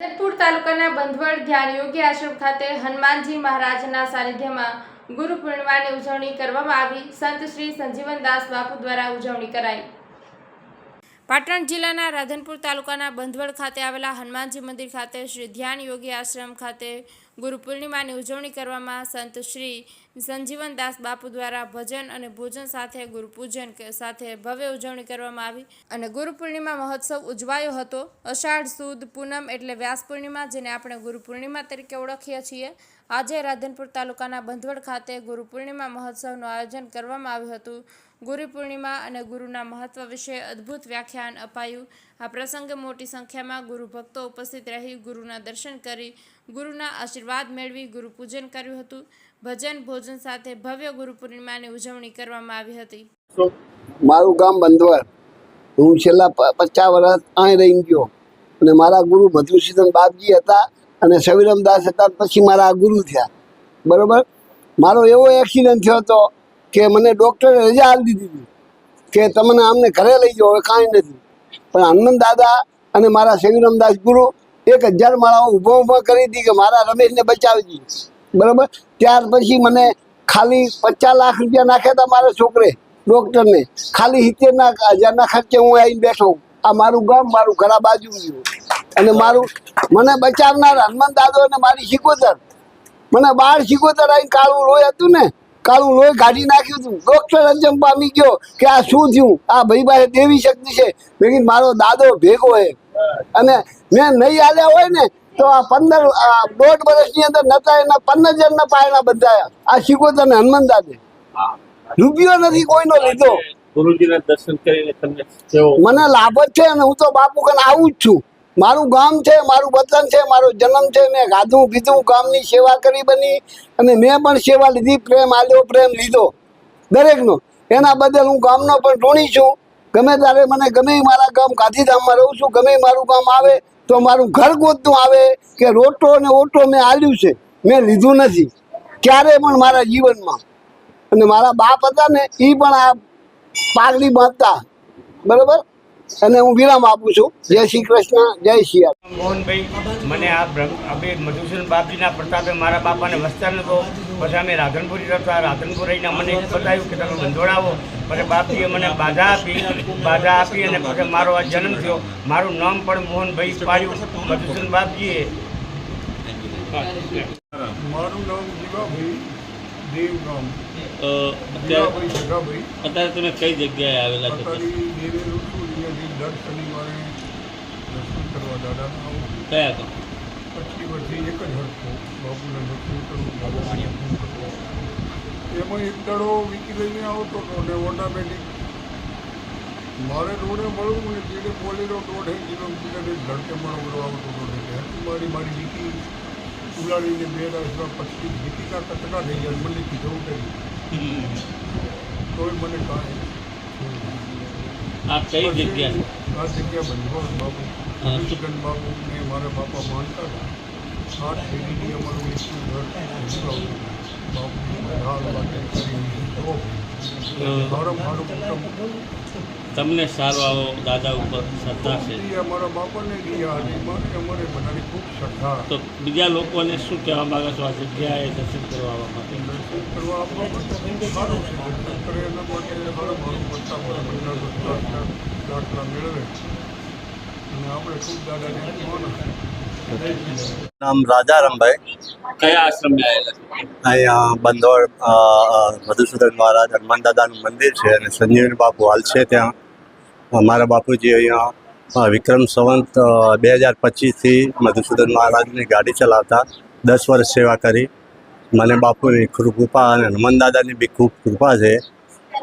જેતપુર તાલુકાના બંધવડ ધ્યાન યોગી આશ્રમ ખાતે હનુમાનજી મહારાજના સાનિધ્યમાં ગુરુ પૂર્ણિમાની ઉજવણી કરવામાં આવી. સંત શ્રી સંજીવન દાસ બાપુ દ્વારા ઉજવણી કરાઈ. પાટણ જિલ્લાના રાધનપુર તાલુકાના બંધવડ ખાતે આવેલા હનુમાનજી મંદિર ખાતે શ્રી ધ્યાન યોગી આશ્રમ ખાતે ગુરુ પૂર્ણિમાની ઉજવણી કરવામાં સંત શ્રી સંજીવન દાસ બાપુ દ્વારા ભજન અને ભોજન સાથે ગુરુ પૂજન સાથે ભવ્ય ઉજવણી કરવામાં આવી. અને ગુરુ પૂર્ણિમા મહોત્સવ ઉજવાયો હતો. અષાઢ સુદ પૂનમ એટલે વ્યાસ પૂર્ણિમા, જેને આપણે ગુરુ પૂર્ણિમા તરીકે ઓળખીએ છીએ. આજે રાધનપુર તાલુકાના બંધવડ ખાતે ગુરુ પૂર્ણિમા મહોત્સવનું આયોજન કરવામાં આવ્યું હતું. ગુરુ પૂર્ણિમા અને ગુરુના મહત્વ વિશે અદ્ભુત વ્યાખ્યાન અપાયું. આ પ્રસંગે મોટી સંખ્યામાં ગુરુ ઉપસ્થિત રહી ગુરુના દર્શન કરી, ગુરુના આશીર્વાદ મેળવી ગુરુ પૂજન કર્યું હતું. ભજન ભોજન સાથે ભવ્ય ગુરુ પૂર્ણિમાની ઉજવણી કરવામાં આવી હતી. મારું ગામ બંધવર હું છેલ્લા પચાસ વર્ષ અહીં રહી ગયો. અને મારા ગુરુ મધુસૂદન બાપજી હતા. અને સવિરમદાસ હતા, પછી મારા ગુરુ થયા. બરોબર? મારો એવો એક્સિડન્ટ થયો હતો કે મને ડૉક્ટરે રજા આપી દીધી કે તમને આમને ઘરે લઈ જાઓ, હવે કાંઈ નથી. પણ હનુમાન દાદા અને મારા સવિરમદાસ ગુરુ એક હજાર માળાઓ ઊભો ઊભો કરી હતી કે મારા રમેશને બચાવી બરાબર? ત્યાર પછી મને ખાલી પચાસ લાખ રૂપિયા નાખ્યા હતા મારા છોકરે ડૉક્ટરને ખાલી સિત્તેરના હજારના ખર્ચે હું આવીને બેઠો. આ મારું ગામ, મારું ઘરા બાજુ ગયું અને મારું મને બચાવનાર હનુમાન દાદો અને મારી શીખોતર મને બાર શીખોતર આવીને કાળું લોહી હતું ને કાળું લોહી કાઢી નાખ્યું હતું. ડોક્ટર અજમ પામી ગયો કે આ શું થયું? આ ભાઈ પાસે દેવી શક્તિ છે. મેં મારો દાદો ભેગો છે. અને મેં નહીં હાલ્યા હોય ને તો આ પંદર દોઢ વર્ષની અંદર નતા એના પંદર જણના પાયણા બંધાયા. આ શીખોતર ને હનુમાન દાદે. રૂપિયો નથી કોઈનો લીધો. ગુરુજીના દર્શન કરીને તમને મને લાભ જ છે અને હું તો બાપુ કને આવું જ છું. મારું ગામ છે, મારું વતન છે, મારો જન્મ છે, મેં ગાધું, પીધું, ગામની સેવા કરી બની અને મેં પણ સેવા લીધી, પ્રેમ આલ્યો, પ્રેમ લીધો. દરેકનો. એના બદલ હું ગામનો પણ ઋણી છું. ગમે ત્યારે મને ગમે મારા ગામ ગાંધીધામમાં રહું છું, ગમે મારું ગામ આવે, તો મારું ઘર ગોતનું આવે કે રોટો અને ઓટો મેં આલ્યું છે. મેં લીધું નથી. ક્યારે પણ મારા જીવનમાં. અને મારા બાપ હતા ને એ પણ આ પાઘડી બાંધતા. બરોબર? અને હું વિરામ આપું છું. જય શ્રી કૃષ્ણ જય શ્રી મોહનભાઈ મને આ બ્રહ્મ મધુસૂદન બાપજીના પ્રતાપે મારા બાપાને વસ્તાર નતો પછી અમે રાધનપુરી રહેતા રાધનપુર રહીને મને બતાવ્યું કે તમે બંધોડાવો પછી બાપજીએ મને બાધા આપી બાધા આપી અને પછી મારો આ જન્મ થયો. મારું નામ પણ મોહનભાઈ પાડ્યું. મધુસૂદન બાપજીએ. મારું નામ જીવાભાઈ દેવ નામ. અ, અત્યારે જીવાભાઈ જગાભાઈ અત્યારે તમે કઈ જગ્યાએ આવેલા છો. દર શનિવારે દર્શન કરવા દાદાના આવું. કયા એક જ હરખો બાપુના દર્શન કરવું બાબુને દર્શન કરું એમાં એક દાડો વીકી લઈને આવતો હતો ને ઓટોમેટિક મારે રોડે મળવું ને ધીરે રોડ દોઢ એક કિલોમીટર ધડકે મળો બધો આવતો હતો એટલે મારી મારી વીકી ઉલાડીને બે દિવસમાં પછી વીકીના કચરા થઈ ગયા મને કીધું કરી તોય મને કાંઈ આ કઈ જગ્યા? છે આ જગ્યા બંધવાડ બાપુ હા. બાબુ બાપુ ને મારા બાપા માનતા હતા. આઠ પેઢીની અમારું એકનું ઘર બાપુ હાલ માટે કરી મારું મારું કુટુંબ તમને સારો આવો દાદા ઉપર શ્રદ્ધા છે. અમારા બાપાને ગયા અમારે બધાની ખૂબ શ્રદ્ધા. તો બીજા લોકોને શું કહેવા માંગો છો? આ જગ્યાએ દર્શન કરવા આવવા માટે. દર્શન કરવા આપવા માટે સારું છે દર્શન કરે એના માટે મારું મારું કરતા દાખલા દાખલા મેળવે. અને આપણે ખૂબ દાદાને નામ રાજારામભાઈ કયા આશ્રમ અહીંયા અ, મધુસૂદન મહારાજ હનુમાન દાદાનું મંદિર છે અને સંજીવની બાપુ હાલ છે ત્યાં. અમારા બાપુજી અહીંયા વિક્રમ સંવંત બે હજાર પચીસથી મધુસૂદન મહારાજની ગાડી ચલાવતા દસ વર્ષ સેવા કરી. મને બાપુની ખૂબ કૃપા અને હનુમાન દાદાની બી ખૂબ કૃપા છે.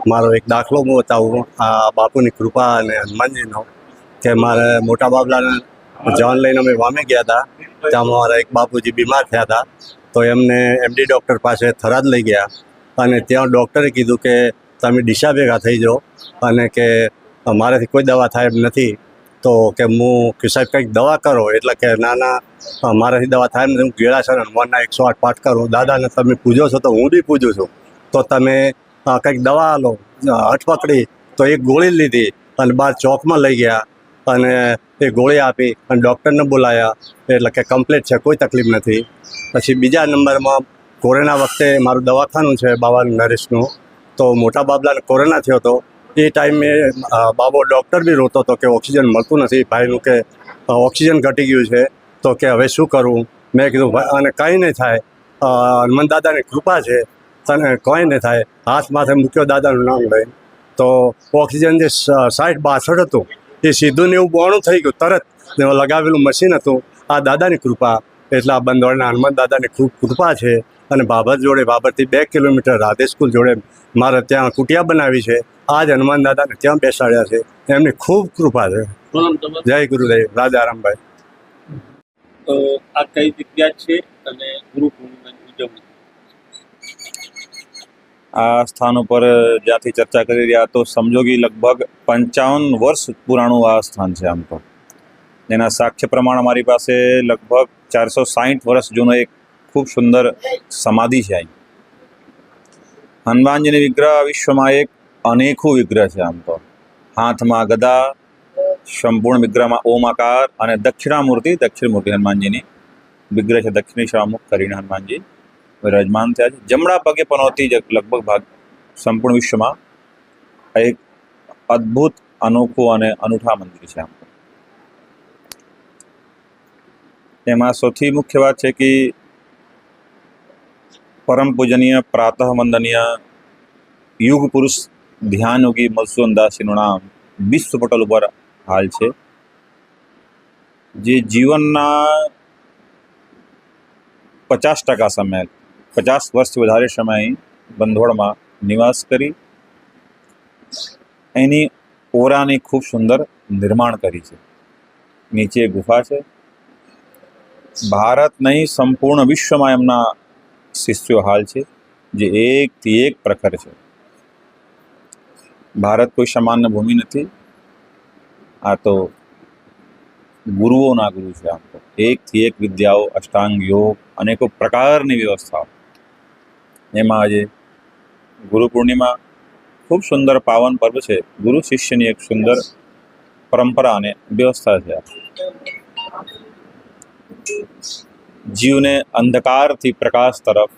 મારો એક દાખલો હું બતાવું. આ બાપુની કૃપા અને હનુમાનજીનો કે મારે મોટા બાબલાને જવાન લઈને અમે વામે ગયા હતા ત્યાં મારા એક બાપુજી બીમાર થયા હતા. તો એમને એમડી ડૉક્ટર પાસે થરાદ લઈ ગયા અને ત્યાં ડૉક્ટરે કીધું કે તમે ડીસા ભેગા થઈ જાઓ અને કે મારાથી કોઈ દવા થાય એમ નથી. તો કે હું કે સાહેબ કંઈક દવા કરો એટલે કે ના ના મારાથી દવા થાય નથી. હું ગેળા છે હનુમાનના એકસો આઠ પાઠ કરું. દાદાને તમે પૂજો છો તો હું બી પૂજું છું. તો તમે કંઈક દવા લો અ, હઠ પકડી તો એક ગોળી લીધી અને બાર ચોકમાં લઈ ગયા. અને એ ગોળી આપી અને ડૉક્ટરને બોલાયા. એટલે કે કમ્પ્લીટ છે કોઈ તકલીફ નથી. પછી બીજા નંબરમાં કોરોના વખતે મારું દવાખાનું છે બાવાનું નરેશનું. તો મોટા બાબલાને કોરોના થયો હતો એ ટાઈમે બાબો ડૉક્ટર બી રોતો હતો કે ઓક્સિજન મળતું નથી. ભાઈનું કે ઓક્સિજન ઘટી ગયું છે તો કે હવે શું કરવું મેં કીધું "ભાઈ, અને કંઈ નહીં થાય. હનુમાન દાદાની કૃપા છે તને કંઈ નહીં થાય. હાથ માથે મૂક્યો દાદાનું નામ લઈને. તો ઓક્સિજન જે સાઠ બાસઠ હતું એ સીધું ને એવું બોણું થઈ ગયું તરત. ને લગાવેલું મશીન હતું. આ દાદાની કૃપા. એટલે આ બંધવાડના હનુમાન દાદાની ખૂબ કૃપા છે. અને બાબર જોડે બાબરથી બે કિલોમીટર રાધે સ્કૂલ જોડે મારે ત્યાં કુટિયા બનાવી છે. આ જ હનુમાન દાદાને ત્યાં બેસાડ્યા છે. એમની ખૂબ કૃપા છે. જય ગુરુદેવ. રાજારામભાઈ તો આ કઈ જગ્યા છે અને ગુરુ પૂર્ણિમાની ઉજવણી આ સ્થાન ઉપર જ્યાંથી ચર્ચા કરી રહ્યા તો સમજોગી લગભગ પંચાવન વર્ષ પુરાણું આ સ્થાન છે આમ તો. એના સાક્ષ્ય પ્રમાણ અમારી પાસે લગભગ ચારસો સાહીઠ વર્ષ જૂનો એક ખૂબ સુંદર સમાધિ છે અહીં. હનુમાનજીની વિગ્રહ વિશ્વમાં એક અનેખું વિગ્રહ છે આમ તો. હાથમાં ગદા, સંપૂર્ણ વિગ્રહમાં ઓમાકાર અને દક્ષિણામૂર્તિ દક્ષિણ મૂર્તિ હનુમાનજીની. વિગ્રહ છે દક્ષિણ દિશામુખ કરીને હનુમાનજી. વિરાજમાન થયા છે. જમણા પગે પનોતી જ લગભગ ભાગ સંપૂર્ણ વિશ્વમાં એક અદ્ભુત, અનોખું અને અનૂઠા મંદિર છે એમાં સૌથી મુખ્ય વાત છે કે પરમ પૂજનીય, પ્રાતઃ વંદનીય, યુગ પુરુષ ધ્યાન યોગી મધુસૂદન દાસજીનું નામ વિશ્વ પટલ ઉપર હાલ છે. જે જીવનના પચાસ ટકા સમય પચાસ વર્ષથી વધારે સમય બંધોળમાં નિવાસ કરી એની ઓરાની ખૂબ સુંદર નિર્માણ કરી છે. નીચે ગુફા છે. ભારત નહીં, સંપૂર્ણ વિશ્વમાં એમના શિષ્યો હાલ છે, જે એકથી એક પ્રખર છે. ભારત કોઈ સામાન્ય ભૂમિ નથી. આ તો ગુરુઓના ગુરુ છે આમ તો. એકથી એક વિદ્યાઓ, અષ્ટાંગ યોગ અનેકો પ્રકારની વ્યવસ્થાઓ. એમાં આજે ગુરુ પૂર્ણિમા ખૂબ સુંદર પાવન પર્વ છે. ગુરુ શિષ્યની એક સુંદર પરંપરા અને વ્યવસ્થા છે. જીવને અંધકારથી પ્રકાશ તરફ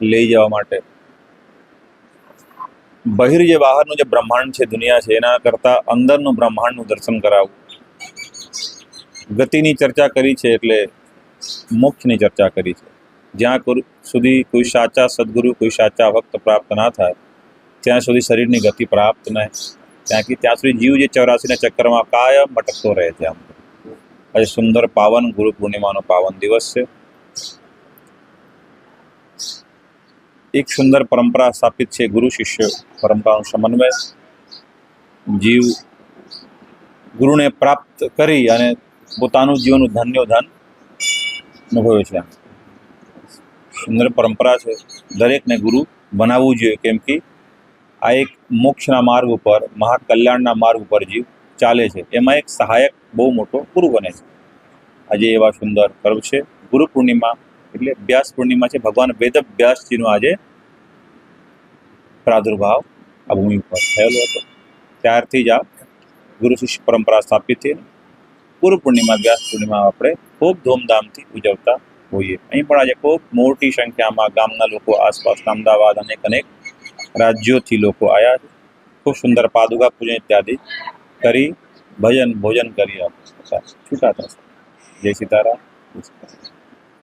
લઈ જવા માટે બહિર જે બહારનું જે બ્રહ્માંડ છે દુનિયા છે એના કરતાં અંદરનું બ્રહ્માંડનું દર્શન કરાવવું. ગતિની ચર્ચા કરી છે એટલે મોક્ષની ચર્ચા કરી છે. જ્યાં સુધી કોઈ સાચા સદગુરુ, કોઈ સાચા ભક્ત પ્રાપ્ત ના થાય, ત્યાં સુધી શરીરની ગતિ પ્રાપ્ત ન ત્યાંથી ત્યાં સુધી જીવ જે ચોરાસીના ચક્કરમાં કાયમ ભટકતો રહે છે આમ. આજે સુંદર પાવન, ગુરુ પૂર્ણિમાનો પાવન દિવસ છે. એક સુંદર પરંપરા સ્થાપિત છે ગુરુ શિષ્ય પરંપરાનું સમન્વય. જીવ ગુરુને પ્રાપ્ત કરી અને પોતાનું જીવનનું ધન્યો ધન અનુભવે છે સુંદર પરંપરા છે. દરેકને ગુરુ બનાવવું જોઈએ કેમ કે આ એક મોક્ષના માર્ગ ઉપર, મહાકલ્યાણના માર્ગ ઉપર જીવ ચાલે છે. એમાં એક સહાયક બહુ મોટો ગુરુ બને છે. આજે એવા સુંદર પર્વ છે. ગુરુ પૂર્ણિમા એટલે વ્યાસ પૂર્ણિમા છે. ભગવાન વેદ વ્યાસજીનો આજે પ્રાદુર્ભાવ આ ભૂમિ ઉપર થયેલો હતો. ત્યારથી જ આ ગુરુ શિષ્ય પરંપરા સ્થાપિત થઈ. ગુરુ પૂર્ણિમા, વ્યાસ પૂર્ણિમા આપણે ખૂબ ધૂમધામથી ઉજવતા હોઈએ અહીં પણ આજે ખૂબ મોટી સંખ્યામાં ગામના લોકો આસપાસના અમદાવાદ અનેક અનેક રાજ્યોથી લોકો આવ્યા છે. ખૂબ સુંદર પાદુકા પૂજન ઇત્યાદિ કરી, ભજન ભોજન કરી છૂટા થશે જય સીતારામ.